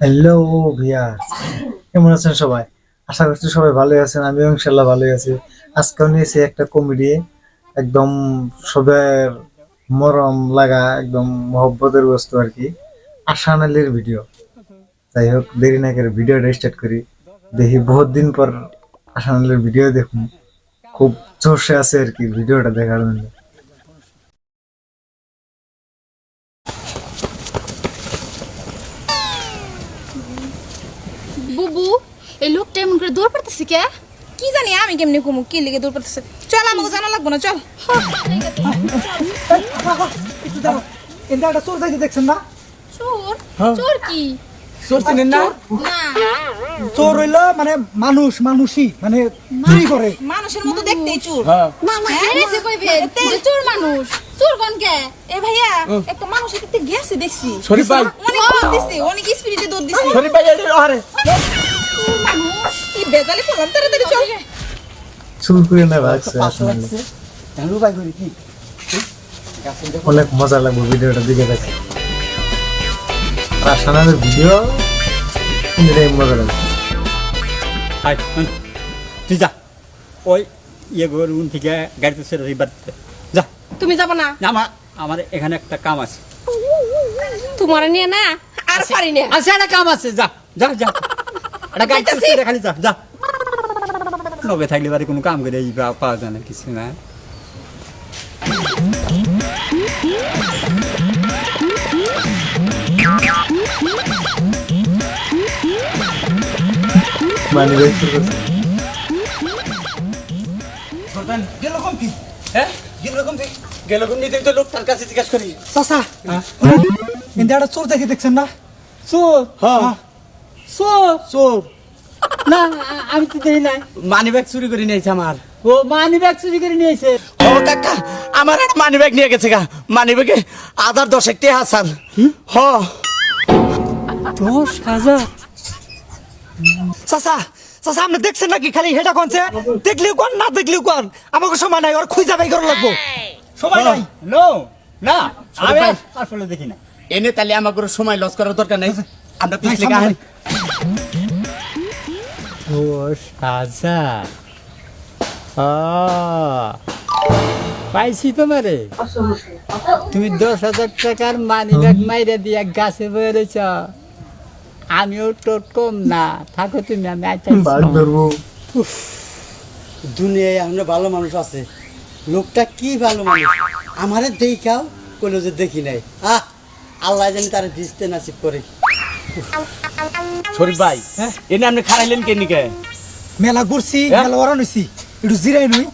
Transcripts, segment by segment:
Hello Villa কেমন আছেন সবাই? আশা করছি সবাই ভালোই আছেন, আমিও ইনশাল্লাহ ভালোই আছি। আজকেও নিয়েছি একটা কমেডি একদম সবার মরম লাগা, একদম মহব্বতের বস্তু আর কি, আশান আলীর ভিডিও যাই হোক, দেরি না করে ভিডিওটা স্টার্ট করি। দেখি বহুত দিন পর আশান আলীর ভিডিও দেখুন। খুব জোশে আছে আর কি ভিডিওটা দেখার জন্য। বুবু এই লোকটা এমন করে দৌড় পারতেছে কে? কি জানি আমি কেমনি ঘুমু কি লিগে দূর পড়তেছে চল আমাকে জানা লাগবো না চল। এটা একটা চোর যাইতে দেখছেন না? চোর? চোর কি? চোর চিনেন না? না। চোর হইল মানে মানুষ মানুষই মানে চুরি করে। মানুষের মতো দেখতেই চুর। আরে সে কইবে যে চোর মানুষ। চোর কোন কে? এ ভাইয়া একটা মানুষ এদিকে গেছে দেখছি। শরীফ ভাই। অনেক দৌড় দিছে অনেক স্পিডে দৌড় দিছে। শরীফ ভাই আরে। কি বেজালে তাড়াতাড়ি চল। চুর করে না ভাগছে রুবাই করে কি? অনেক মজা লাগবে ভিডিওটা দিকে দেখে। ভিডিও এটাই মজা লাগবে। হাই তুই যা। ওই ইয়ে ঘর রুম থেকে গাড়িতে ছেড়ে এবার যা। তুমি যাব না? না, আমার আমার এখানে একটা কাম আছে। তোমার নিয়ে না আর পারি না। আছে একটা কাম আছে যা যা যা। একটা গাড়িতে যাইতাছি। খালি যা যা। লগে থাকলে বাড়ি কোনো কাম করে পাওয়া যায় না কিছু না মানে দেখতে হ্যাঁ যেরকম কি গেল কোন নিতে তো লোকটার কাছে জিজ্ঞাসা করি চাচা কিন্তু একটা চোর দেখে দেখছেন না? চোর? হ্যাঁ। চোর? চোর। না আ- আমি তো দেখি নাই। মানি ব্যাগ চুরি করে নিয়েছে আমার। ও মানি ব্যাগ চুরি করে নিয়েছে? ও কাকা আমার একটা মানি ব্যাগ নিয়ে গেছে গা। মানি ব্যাগে আধার দশ একটি হাসান হ দশ হাজার? চাচা চাচা আপনি দেখছেন নাকি খালি হেটা কোনছে? দেখলিও কোন না দেখলিও কোন? আমাকে সময় নাই ওর খুঁজা বাই করে লাগবো। সময় নাই। নো না আমি আসলে দেখি না। এনে তাহলে আমাকে সময় লস করার দরকার নেই। আমরা পিছলে গাহান দশ হাজার পাইছি তোমারে। তুমি দশ হাজার টাকার মানি ব্যাগ মাইরে দিয়া গাছে বেড়েছ আমিও তো কম না। থাকো তুমি আমি বাঘ ধরবো দুনিয়ায় আমরা ভালো মানুষ আছে। লোকটা কি ভালো মানুষ? আমারে দেখাও কোনো যে দেখি নাই। আহ আল্লাহ জানি তার ভিজতে নাসিব করে। শরীফ ভাই হ্যাঁ? এনে আপনি খারাইলেন কে নিকে মেলা ঘুরছি হ্যাঁ? মেলা ওরা নইছি। একটু জিরাই নই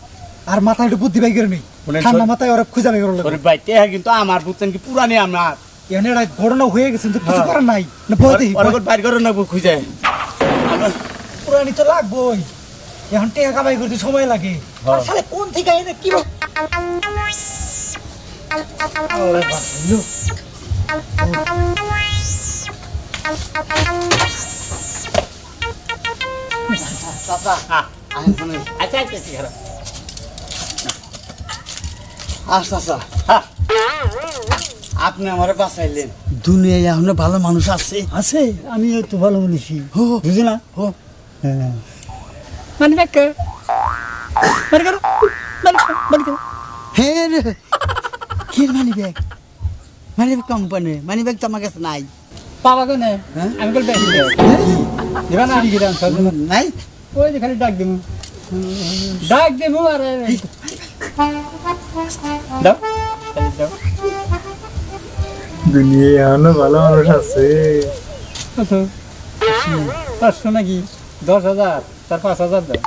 আর মাথায় একটু বুদ্ধি বাই করে নই। শুনেন, ঠান্ডা শরীফ- মাথায় ওরা খুঁজা বাই করে শরীফ ভাই টেহা কিন্তু আমার বুঝছেন কি পুরানি আমার। এখানে একটা ঘটনা হয়ে গেছে কিন্তু কিছু হ্যাঁ। করার নাই। না বলতে বাইর করে নেব খুঁজে। পুরানি তো লাগবোই। এখন টেকা কামাই করতে সময় লাগে। হ্যাঁ। আর শালে কোন থেকে এনে কি বল- আল্লাহ বাঁচাইলো। আচ্ছা আচ্ছা আপনি আমার বাঁচাইলেন। দুনিয়ায় আমরা ভালো মানুষ আছে? আছে? আমিও তো ভালো বলেছি। হো বুঝি না? হো। মানে ব্যাগ মানে করো মানে মানে করো হে রে। কি money bag money bag company money bag তো আমার কাছে নাই। বাবা কোনে? হ্যাঁ? আমি বল ব্যাগ দিবা। না গিরাম সব নাই। ওই খালি ডাক দেবো ডাক দেবো আর। দাও। দাও। দুনিয়ায় এখনও ভালো মানুষ আছে। কত পাঁচশো নাকি? দশ হাজার। তার পাঁচ হাজার দাও।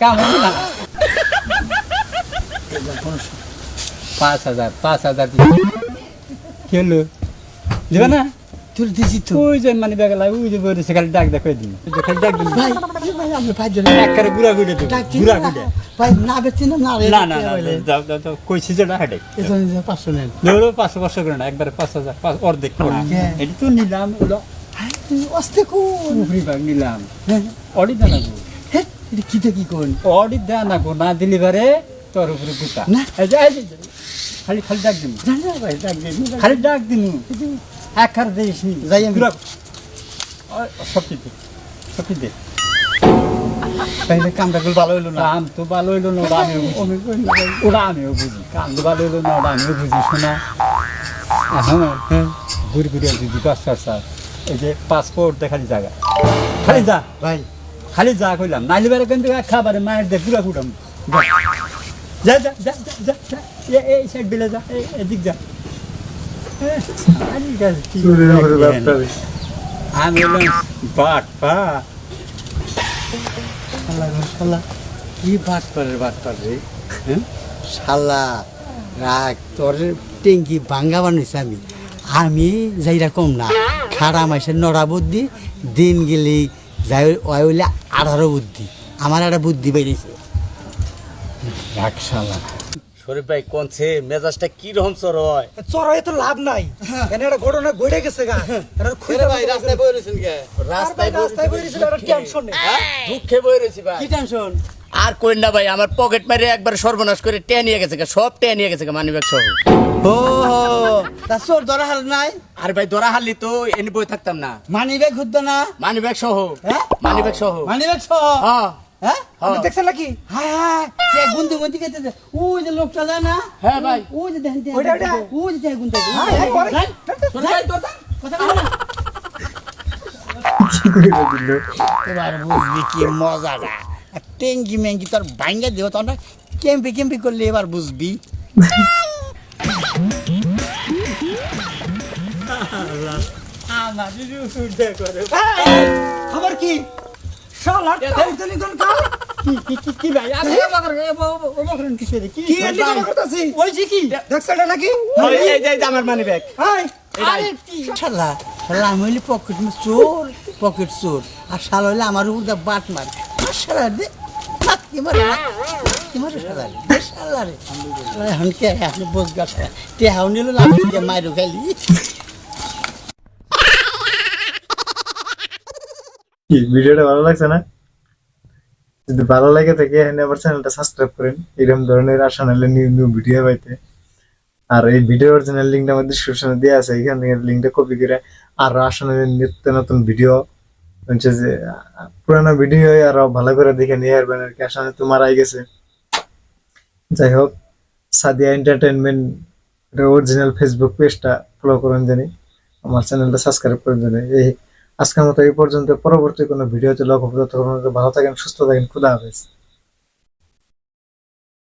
কাম হবে না? পাঁচ হাজার পাঁচ হাজার। কি হলো? দেবে না? দিছি তো। ওই যে মানে ব্যাগ লাগে ওই যে বলেছে খালি ডাক দেখো দিন খালি ডাক দিন। ভাই ভাই আমরা ভাই জন একবারে গুড়া গুড়ে দেবো গুড়া গুড়ে ভাই না বেচি না না না না না দাও দাও দাও কইছি যে না হেডে। এজন যে পাঁচশো নেন। ধরো পাঁচশো পাঁচশো করে না একবারে পাঁচ হাজার পাঁচ অর্ধেক করে। হ্যাঁ। এটা তো নিলাম ওগুলো অস্তে কোন? উপরি ভাগ নিলাম। অডি দানা গো। হে এটা কি দেখি কোন? অডি দানা গো না দিলি তোর উপরে গুতা। না। এই যে, খালি খালি ডাক দিন। জানি না ভাই ডাক দিন। খালি ডাক দিন। এক হার দিস যাই আমি। সত্যি দে। সত্যি দে তাইলে ভালো হইল না? কাম তো ভালো হইল না ওটা আমিও বুঝি। ওটা আমিও বুঝি। কাম তো ভালো হইল না ওটা আমিও বুঝি শোনা। এখন ঘুরি ঘুরি দিদি পাঁচ চার চার এই যে পাসপোর্ট দেখালি জায়গা। খালি যা। ভাই। খালি যা কইলাম। নাইলে বেড়ে কিন্তু খাবারে মায়ের দেখ পুরা কুটাম যা যা যা যা যা এই সাইড দিলে যা এদিক যা। কি বাট বাট টেঙ্কি ভাঙ্গা বানাইছে আমি আমি যাইরা কম না, খাড়া মাইসের নড়া বুদ্ধি, দিন গেলি যাই ওই হইলে বুদ্ধি, আমার একটা বুদ্ধি বেরিয়েছে রাখ শালা। শরীফ ভাই কোনছে? মেজাজটা কি রকম চর হয় চড়াই তো লাভ নাই। এনে একটা ঘটনা ঘটে গেছে গা। খুঁজে রাস্তায় বই রয়েছেন কে রাস্তায় রাস্তায় বেরিয়েছিল একটা টেনশন নেই। দুঃখে বই রয়েছি ভাই। কি টেনশন আর কইন না ভাই আমার পকেট মারে একবার সর্বনাশ করে টেনে নিয়ে গেছে গা, সব টেনে নিয়ে গেছে মানি ব্যাগ সহ। ও তা চোর ধরা হাল নাই? আর ভাই ধরা হারলি তো এনে বই থাকতাম না। মানি ব্যাগ ঘুরতো না? মানি ব্যাগ সহ। হ্যাঁ? মানি ব্যাগ সহ। মানি ব্যাগ সহ? হ্যাঁ। হ্যাঁ? হ্যাঁ। দেখছেন নাকি? হায় হায় কে গুনতে গুনতে ওই যে লোকটা যায় না? হ্যাঁ ভাই। ওই যে দেখেন ওইটা, ওইটা। ওই যে দেখেন গুনতে হ্যাঁ, হ্যাঁ, করে। কথা বলো এবার বুঝবি কি মজাটা। টেঙ্গি মেঙ্গি তোর ভাঙ্গা তোর কেম্পি কেম্পি করলে এবার বুঝবি। খবর কি? শালা টাইটানিক কোন কাল কি কি কি কি ভাই? আমি অবাক অবাক কিছু কি? কি এন্ডি কথা করতেছি? ওইছি কি? দেখছেন এটা নাকি? এই যে আমার মানি ব্যাগ হাই আরে কি? শালা শালা আমি হইলে পকেট চোর পকেট চোর। আর শালা হইলে আমার উপর বাট মার। শালা দে লাথি মারে লাথি মারে শালা রে। শালা রে। এখন কে তে মাইরো কি, ভিডিওটা ভালো লাগছে না? যদি ভালো লাগে থাকে, এখানে চ্যানেলটা সাবস্ক্রাইব করেন। এরকম ধরনের আসা নাহলে নিউ নিউ ভিডিও পাইতে। আর এই ভিডিও অরিজিনাল লিঙ্কটা আমাদের ডিসক্রিপশনে দেওয়া আছে। এখান থেকে লিঙ্কটা কপি করে আর আসা নাহলে নিত্য নতুন ভিডিও হচ্ছে যে, পুরানো ভিডিও আরও ভালো করে দেখে নিয়ে আসবেন আর কি। আসলে তো মারাই গেছে। যাই হোক, সাদিয়া এন্টারটেনমেন্ট অরিজিনাল ফেসবুক পেজটা ফলো করেন জানি। আমার চ্যানেলটা সাবস্ক্রাইব করেন জানি। এই আজকের মতো এই পর্যন্ত। পরবর্তী কোনো ভিডিওতে লক্ষ্য ভালো থাকেন সুস্থ থাকেন। খুদা হাফেজ।